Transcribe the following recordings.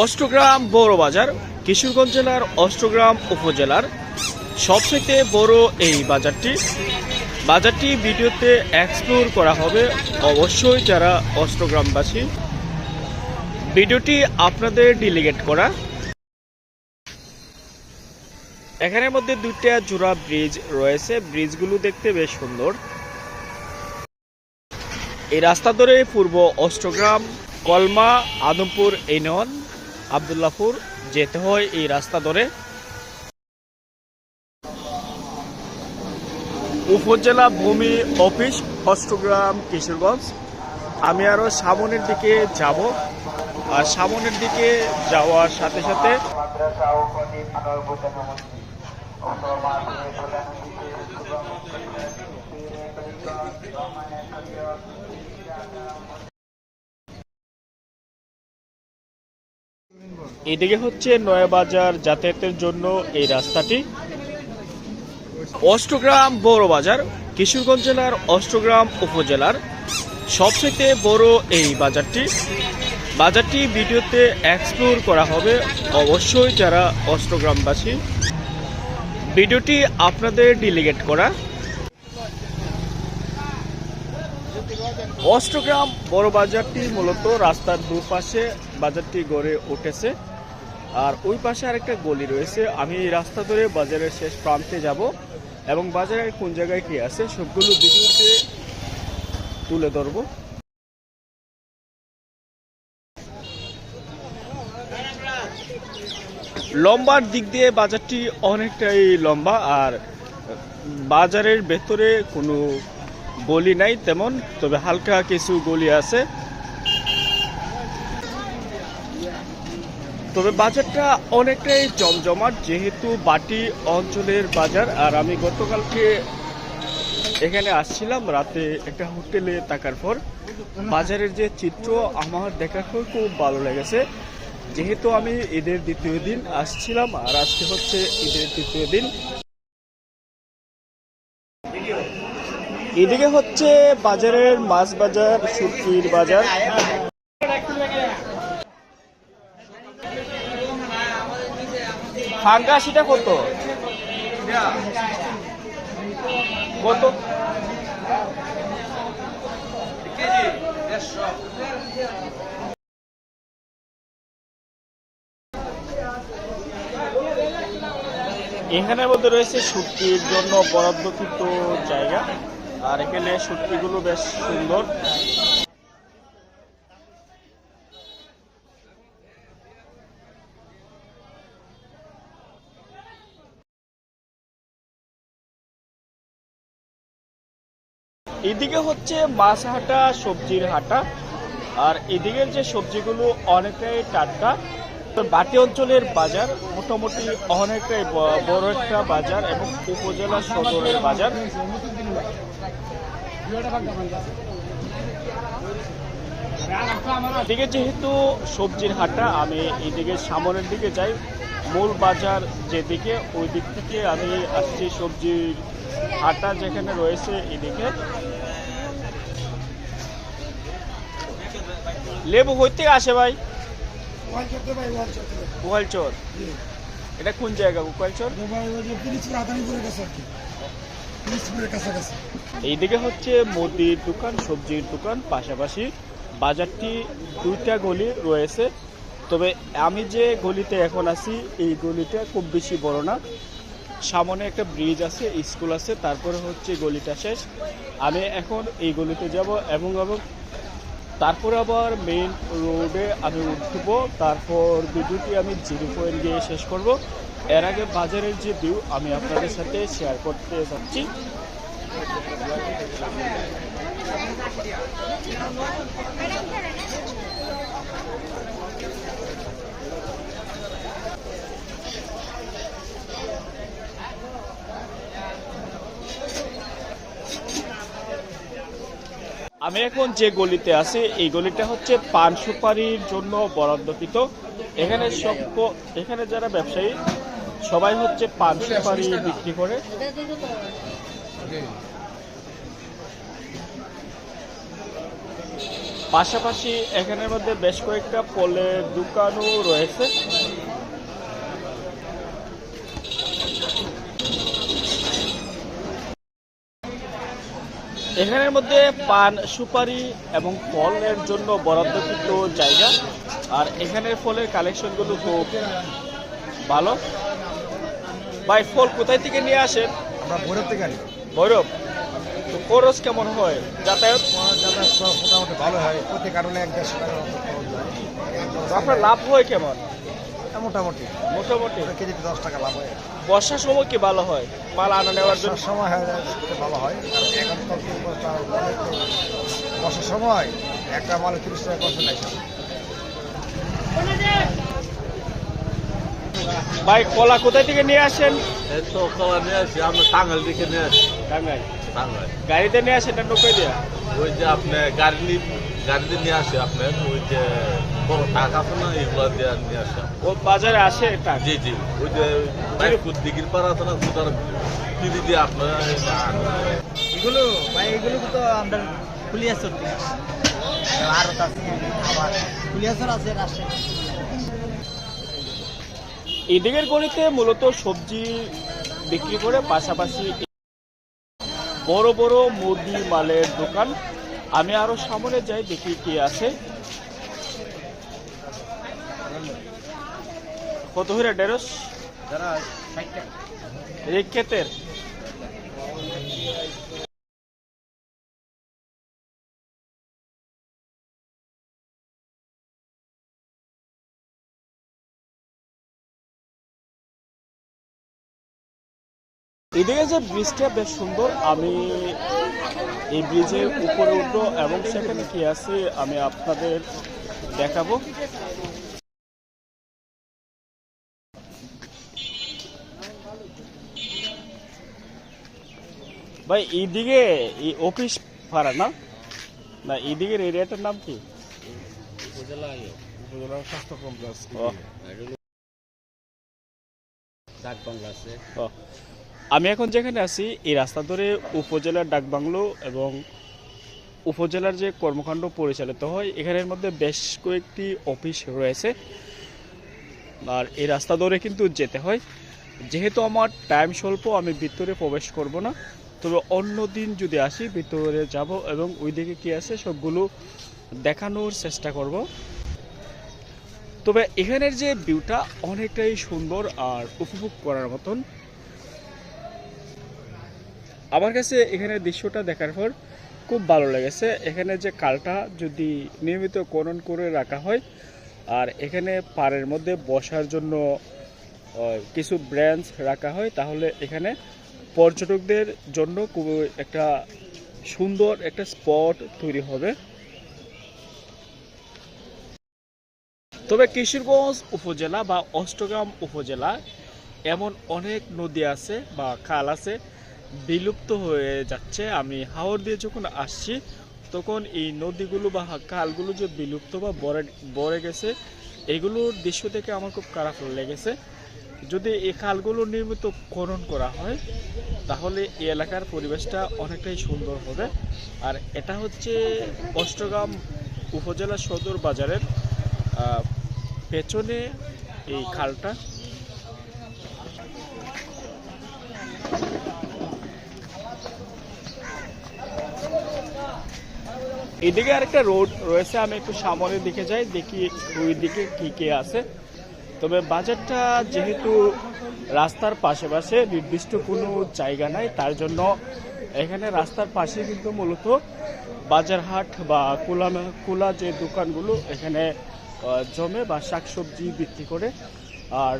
অষ্টগ্রাম বড় বাজার কিশোরগঞ্জ জেলার অষ্টগ্রাম উপজেলার সবথেকে বড় এই বাজারটি। বাজারটি ভিডিওতে এক্সপ্লোর করা হবে। অবশ্যই যারা অষ্টগ্রামবাসী, ভিডিওটি আপনাদের ডিলিগেট করা। এখানের মধ্যে দুইটা জোড়া ব্রিজ রয়েছে। ব্রিজগুলো দেখতে বেশ সুন্দর। এই রাস্তা ধরে পূর্ব অষ্টগ্রাম, কলমা, আদমপুর ইউনিয়ন আবদুল্লাপুর যেতে হয় এই রাস্তা ধরে। উপজেলা ভূমি অফিস, অষ্টগ্রাম, কিশোরগঞ্জ। আমি আরও সামনের দিকে যাব। আর সামনের দিকে যাওয়ার সাথে সাথে এদিকে হচ্ছে নয়াবাজার যাতায়াতের জন্য এই রাস্তাটি। অষ্টগ্রাম বড় বাজার, কিশোরগঞ্জ জেলার অষ্টগ্রাম উপজেলার সবথেকে বড় এই বাজারটি। বাজারটি ভিডিওতে এক্সপ্লোর করা হবে, অবশ্যই যারা অষ্টগ্রামবাসী। ভিডিওটি আপনাদের ডিলিগেট করা। অষ্টগ্রাম বড় বাজারটি মূলত রাস্তার দুপাশে বাজারটি গড়ে উঠেছে। আর ওই পাশে আরেকটা গলি রয়েছে। আমি রাস্তা ধরে বাজারের শেষ প্রান্তে যাব এবং বাজারের কোন জায়গায় কি আছে সবগুলো ভিডিওতে তুলে ধরবো। লম্বার দিক দিয়ে বাজারটি অনেকটাই লম্বা আর বাজারের ভেতরে কোনো গলি নাই তেমন, তবে হালকা কিছু গলি আছে। তবে বাজারটা অনেকটাই জমজমাট, যেহেতু বাটি অঞ্চলের বাজার, আর আমি গতকালকে এখানে আসছিলাম, রাতে একটা হোটেলে থাকার পর। বাজারের যে চিত্র, আমার দেখার পর খুব ভালো লেগেছে। যেহেতু আমি ঈদের দ্বিতীয় দিন আসছিলাম, আর আজকে হচ্ছে ঈদের দ্বিতীয় দিন। এদিকে হচ্ছে বাজারের মাছ বাজার সবজির বাজার। ফাঙ্গাসিটা কত? কত? এখানের মধ্যে রয়েছে শুটকির জন্য বরাদ্দকৃত জায়গা। আর এখানে শুটকিগুলো বেশ সুন্দর। এদিকে হচ্ছে মাছ হাটা সবজির হাটা। আর এদিকের যে সবজিগুলো অনেকটাই টাটকা। বাটি অঞ্চলের বাজার মোটামুটি অনেকটাই বড় একটা বাজার এবং উপজেলা সদরের বাজার। এদিকে যেহেতু সবজির হাটটা, আমি এইদিকে সামনের দিকে যাই। মূল বাজার যেদিকে, ওই দিক থেকে আমি আসছি সবজির হাটটা যেখানে রয়েছে এদিকে। লেবু কই থেকে আসে ভাই? গোয়ালচর। এটা কোন জায়গা, গোয়ালচর? কাছাকাছি। এইদিকে হচ্ছে মুদির দোকান, সবজির দোকান, পাশাপাশি বাজারটি দুইটা গলি রয়েছে। তবে আমি যে গলিতে এখন আছি, এই গলিটা খুব বেশি বড় না। সামনে একটা ব্রিজ আছে স্কুল আছে, তারপরে হচ্ছে গলিটা শেষ। আমি এখন এই গলিতে যাব এবং তারপর আবার মেইন রোডে আমি উঠব। তারপর ভিডিওটি আমি জিরো পয়েন্ট গিয়ে শেষ করব। এর আগে বাজারের যে ভিউ আমি আপনাদের সাথে শেয়ার করতে চাচ্ছি আমি এখন যে গলিতে আছি, এই গলিটা হচ্ছে পান সুপারির জন্য বরাদ্দকৃত। এখানে সব এখানে যারা ব্যবসায়ী, সবাই হচ্ছে পান সুপারি বিক্রি করে। পাশাপাশি এখানের মধ্যে বেশ কয়েকটা ফলের দোকানও রয়েছে। এখানের মধ্যে পান সুপারি এবং ফলের জন্য বরাদ্দকৃত জায়গা। আর এখানের ফলের কালেকশনগুলো খুব ভালো। ভাই ফল কোথায় থেকে নিয়ে আসেন? আমরা ভৈরব থেকে আনি। ভৈরব? তো খরচ কেমন হয়? যাতায়াত? যাতায়াত ভালো হয়। প্রতি কারণে এক দেড়শো তো আপনার লাভ হয় কেমন? মোটামুটি। মোটামুটি? কেজিতে দশ টাকা লাভ হয়। বর্ষার সময় কি ভালো হয়? মাল আনা নেওয়ার জন্য? সময় হয় ভালো হয়। এখন তো বর্ষার সময় একটা মাল তিরিশ টাকা কষ্ট নাই ভাই কলা কোথায় থেকে নিয়ে আসেন? এই তো কলা নিয়ে আসি আমরা টাঙ্গাল দিকে নিয়ে আসি। টাঙ্গাই টাঙ্গাল গাড়িতে নিয়ে আসে না নৌকায় দিয়া ওই যে আপনি গাড়ি গাড়িতে নিয়ে আসি আপনার ওই যে বড় টাকা আছে না এগুলো দিয়ে নিয়ে আসি। ও বাজারে আসে টাকা? জি জি। ওই যে বাইকুর দিঘির পাড়া আছে না সুতার দিদি দিয়ে আপনার এগুলো ভাই এগুলো তো আমরা আছে আবার ফুলিয়াচর আছে রাজশাহী এদিকের গলিতে মূলত সবজি বিক্রি করে পাশাপাশি বড় বড় মুদি মালের দোকান। আমি আরও সামনে যাই দেখি কি আছে। কত হইরা ডেরস যারা ষাটটা এদিকে যে ব্রিজটা বেশ সুন্দর আমি এই ব্রিজের উপরে উঠবো এবং সেখানে কি আছে আমি আপনাদের দেখাবো। ভাই এইদিকে এই অফিস ভাড়া না? না এইদিকের এরিয়াটার নাম কি? স্বাস্থ্য কমপ্লেক্স। ডাক বাংলা আছে। ও। আমি এখন যেখানে আছি, এই রাস্তা ধরে উপজেলার ডাকবাংলো এবং উপজেলার যে কর্মকাণ্ড পরিচালিত হয়, এখানের মধ্যে বেশ কয়েকটি অফিস রয়েছে। আর এই রাস্তা ধরে কিন্তু যেতে হয়। যেহেতু আমার টাইম স্বল্প, আমি ভিতরে প্রবেশ করব না। তবে অন্য দিন যদি আসি, ভিতরে যাব এবং ওইদিকে কি আছে, সবগুলো দেখানোর চেষ্টা করব। তবে এখানের যে ভিউটা অনেকটাই সুন্দর আর উপভোগ করার মতন। আমার কাছে এখানে দৃশ্যটা দেখার পর খুব ভালো লেগেছে। এখানে যে কালটা যদি নিয়মিত করণ করে রাখা হয়, আর এখানে পাড়ের মধ্যে বসার জন্য কিছু ব্রেঞ্চ রাখা হয়, তাহলে এখানে পর্যটকদের জন্য খুব একটা সুন্দর একটা স্পট তৈরি হবে। তবে কিশোরগঞ্জ উপজেলা বা অষ্টগ্রাম উপজেলা এমন অনেক নদী আছে বা খাল আছে বিলুপ্ত হয়ে যাচ্ছে। আমি হাওর দিয়ে যখন আসছি, তখন এই নদীগুলো বা খালগুলো যে বিলুপ্ত বা বরে বরে গেছে, এগুলোর দৃশ্য থেকে আমার খুব খারাপ লেগেছে। যদি এই খালগুলো নিয়মিত খনন করা হয়, তাহলে এই এলাকার পরিবেশটা অনেকটাই সুন্দর হবে। আর এটা হচ্ছে অষ্টগ্রাম উপজেলা সদর বাজারের পেছনে এই খালটা। এদিকে আরেকটা রোড রয়েছে, আমি একটু সামনের দিকে যাই, দেখি ওই দিকে কি কি আছে। তবে বাজারটা যেহেতু রাস্তার পাশে নির্দিষ্ট কোনো জায়গা নাই, তার জন্য এখানে রাস্তার পাশে কিন্তু মূলত বাজারহাট বা কুলা কুলা যে দোকানগুলো, এখানে জমে বা শাকসবজি বিক্রি করে। আর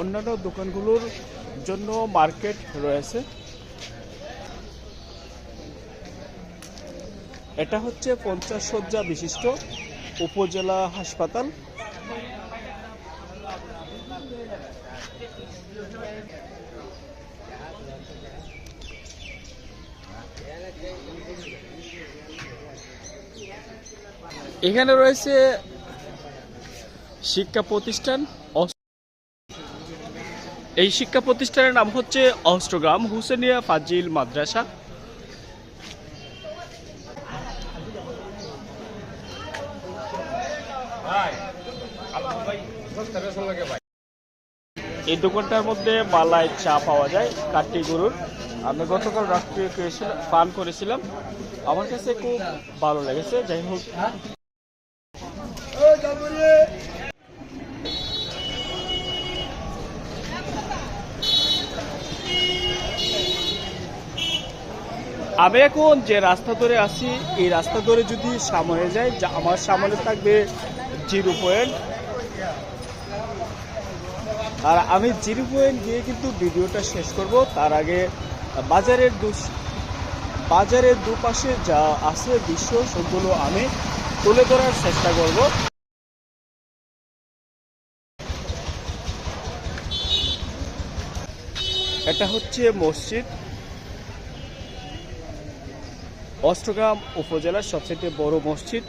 অন্যান্য দোকানগুলোর জন্য মার্কেট রয়েছে। এটা হচ্ছে পঞ্চাশ শয্যা বিশিষ্ট উপজেলা হাসপাতাল। এখানে রয়েছে শিক্ষা প্রতিষ্ঠান। এই শিক্ষা প্রতিষ্ঠানের নাম হচ্ছে অষ্টগ্রাম হুসেনিয়া ফাজিল মাদ্রাসা। এই দোকানটার মধ্যে মালাই চা পাওয়া যায় কাটি গরুর। আমি গতকাল রাত্রে পান করেছিলাম। আমার কাছে খুব ভালো লেগেছে, যাই হোক। আমি এখন যে রাস্তা ধরে আছি, এই রাস্তা ধরে যদি সামনে যাই, যা আমার সামনে থাকবে জিরো পয়েন্ট। আর আমি জিরো পয়েন্ট গিয়ে কিন্তু ভিডিওটা শেষ করব। তার আগে বাজারের দু বাজারের দুপাশে যা আছে দৃশ্য সবগুলো আমি তুলে ধরার চেষ্টা করব। এটা হচ্ছে মসজিদ। অষ্টগ্রাম উপজেলার সবচেয়ে বড় মসজিদ।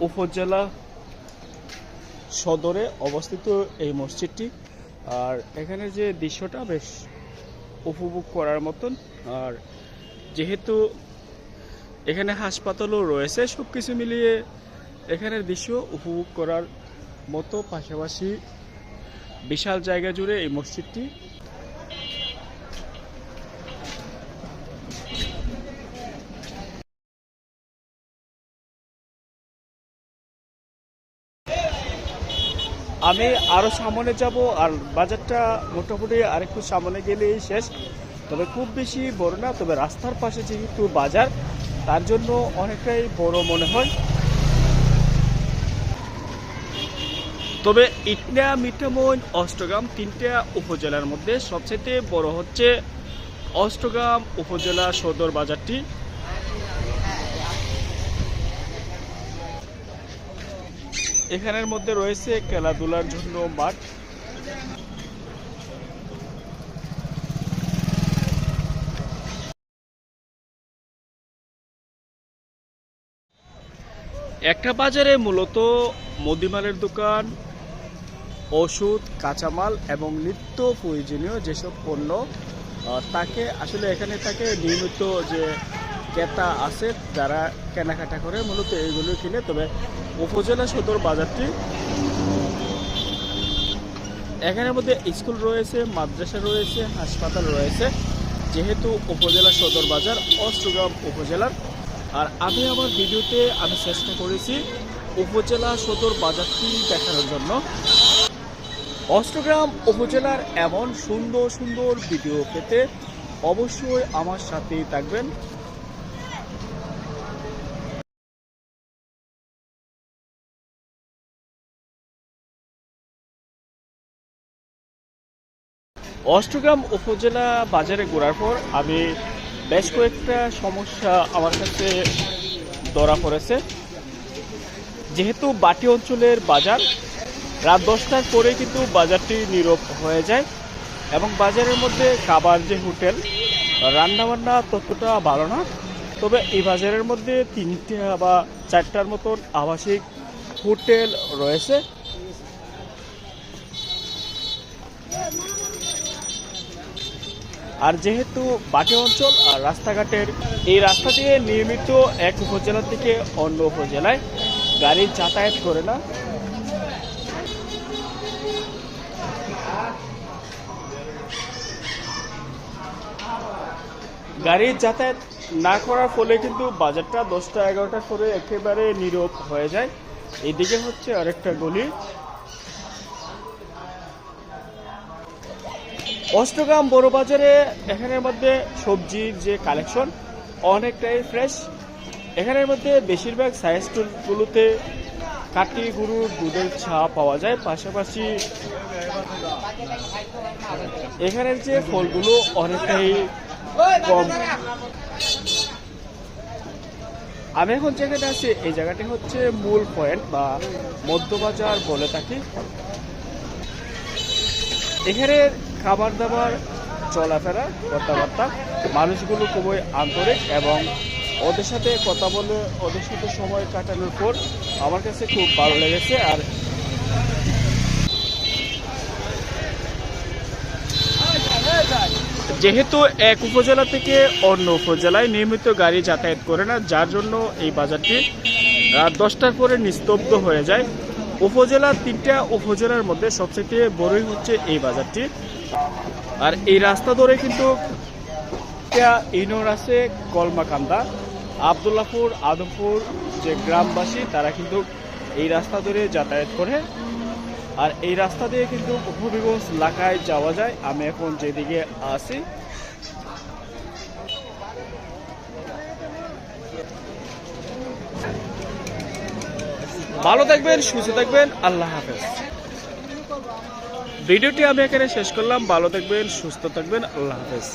উপজেলা সদরে অবস্থিত এই মসজিদটি। আর এখানে যে দৃশ্যটা বেশ উপভোগ করার মতন, আর যেহেতু এখানে হাসপাতালও রয়েছে সব কিছু মিলিয়ে এখানের দৃশ্য উপভোগ করার মতো পাশাপাশি বিশাল জায়গা জুড়ে এই মসজিদটি আমি আরও সামনে যাব আর বাজারটা মোটামুটি আরেকটু সামনে গেলেই শেষ। তবে খুব বেশি বড় না, তবে রাস্তার পাশে যেহেতু বাজার, তার জন্য অনেকটাই বড় মনে হয়। তবে ইটনা মিঠামইন অষ্টগ্রাম তিনটা উপজেলার মধ্যে সবচেয়ে বড় হচ্ছে অষ্টগ্রাম উপজেলা সদর বাজারটি। এখানের মধ্যে রয়েছে খেলাধুলার জন্য মাঠ। একটা বাজারে মূলত মুদিমালের দোকান, ওষুধ, কাঁচামাল এবং নিত্য প্রয়োজনীয় যেসব পণ্য তাকে আসলে এখানে তাকে নিয়মিত যে ক্রেতা আছে, যারা কেনাকাটা করে, মূলত এইগুলো কিনে। তবে উপজেলা সদর বাজারটি। এখানের মধ্যে স্কুল রয়েছে, মাদ্রাসা রয়েছে, হাসপাতাল রয়েছে। যেহেতু উপজেলা সদর বাজার, অষ্টগ্রাম উপজেলার। আর আমি আমার ভিডিওতে আমি চেষ্টা করেছি উপজেলা সদর বাজারটি দেখানোর জন্য। অষ্টগ্রাম উপজেলার এমন সুন্দর সুন্দর ভিডিও পেতে অবশ্যই আমার সাথেই থাকবেন। অষ্টগ্রাম উপজেলা বাজারে ঘোরার পর আমি বেশ কয়েকটা সমস্যা আমার কাছে ধরা পড়েছে। যেহেতু বাটি অঞ্চলের বাজার, রাত দশটার পরে কিন্তু বাজারটি নীরব হয়ে যায় এবং বাজারের মধ্যে খাবার যে হোটেল, রান্নাবান্না ততটা ভালো না। তবে এই বাজারের মধ্যে তিনটা বা চারটার মতন আবাসিক হোটেল রয়েছে। আর যেহেতু বাটি অঞ্চল আর রাস্তাঘাটের এই রাস্তা দিয়ে নিয়মিত এক উপজেলা থেকে অন্য উপজেলায় গাড়ি যাতায়াত করে না। গাড়ি যাতায়াত না করার ফলে কিন্তু বাজারটা দশটা এগারোটা করে একেবারে নীরব হয়ে যায়। এইদিকে হচ্ছে আরেকটা গলি। অষ্টগ্রাম বড় বাজারে এখানের মধ্যে সবজির যে কালেকশন, অনেকটাই ফ্রেশ এখানের মধ্যে বেশিরভাগ সাইজ টুলগুলোতে কাটি গরুর দুধের ছা পাওয়া যায়। পাশাপাশি এখানের যে ফলগুলো অনেকটাই কম। আমি এখন যেখানে আছি, এই জায়গাটি হচ্ছে মূল পয়েন্ট বা মধ্যবাজার বলে থাকি। এখানে খাবার দাবার চলাফেরা, কথাবার্তা, মানুষগুলো খুবই আন্তরিক এবং ওদের সাথে কথা বলে, ওদের সাথে সময় কাটানোর পর আমার কাছে খুব ভালো লেগেছে আর যেহেতু এক উপজেলা থেকে অন্য উপজেলায় নিয়মিত গাড়ি যাতায়াত করে না, যার জন্য এই বাজারটি রাত দশটার পরে নিস্তব্ধ হয়ে যায়। উপজেলার তিনটা উপজেলার মধ্যে সবচেয়ে বড়ই হচ্ছে এই বাজারটি। আর এই রাস্তা ধরে কিন্তু ইউনিয়ন আছে কলমাকান্দা আবদুল্লাপুর আদমপুর যে গ্রামবাসী, তারা কিন্তু এই রাস্তা ধরে যাতায়াত করে। আর এই রাস্তা দিয়ে কিন্তু হবিগঞ্জ এলাকায় যাওয়া যায়। আমি এখন যেদিকে আছি। ভালো থাকবেন, সুস্থ থাকবেন। আল্লাহ হাফেজ। ভিডিওটি আমি এখানে শেষ করলাম ভালো থাকবেন সুস্থ থাকবেন আল্লাহ হাফেজ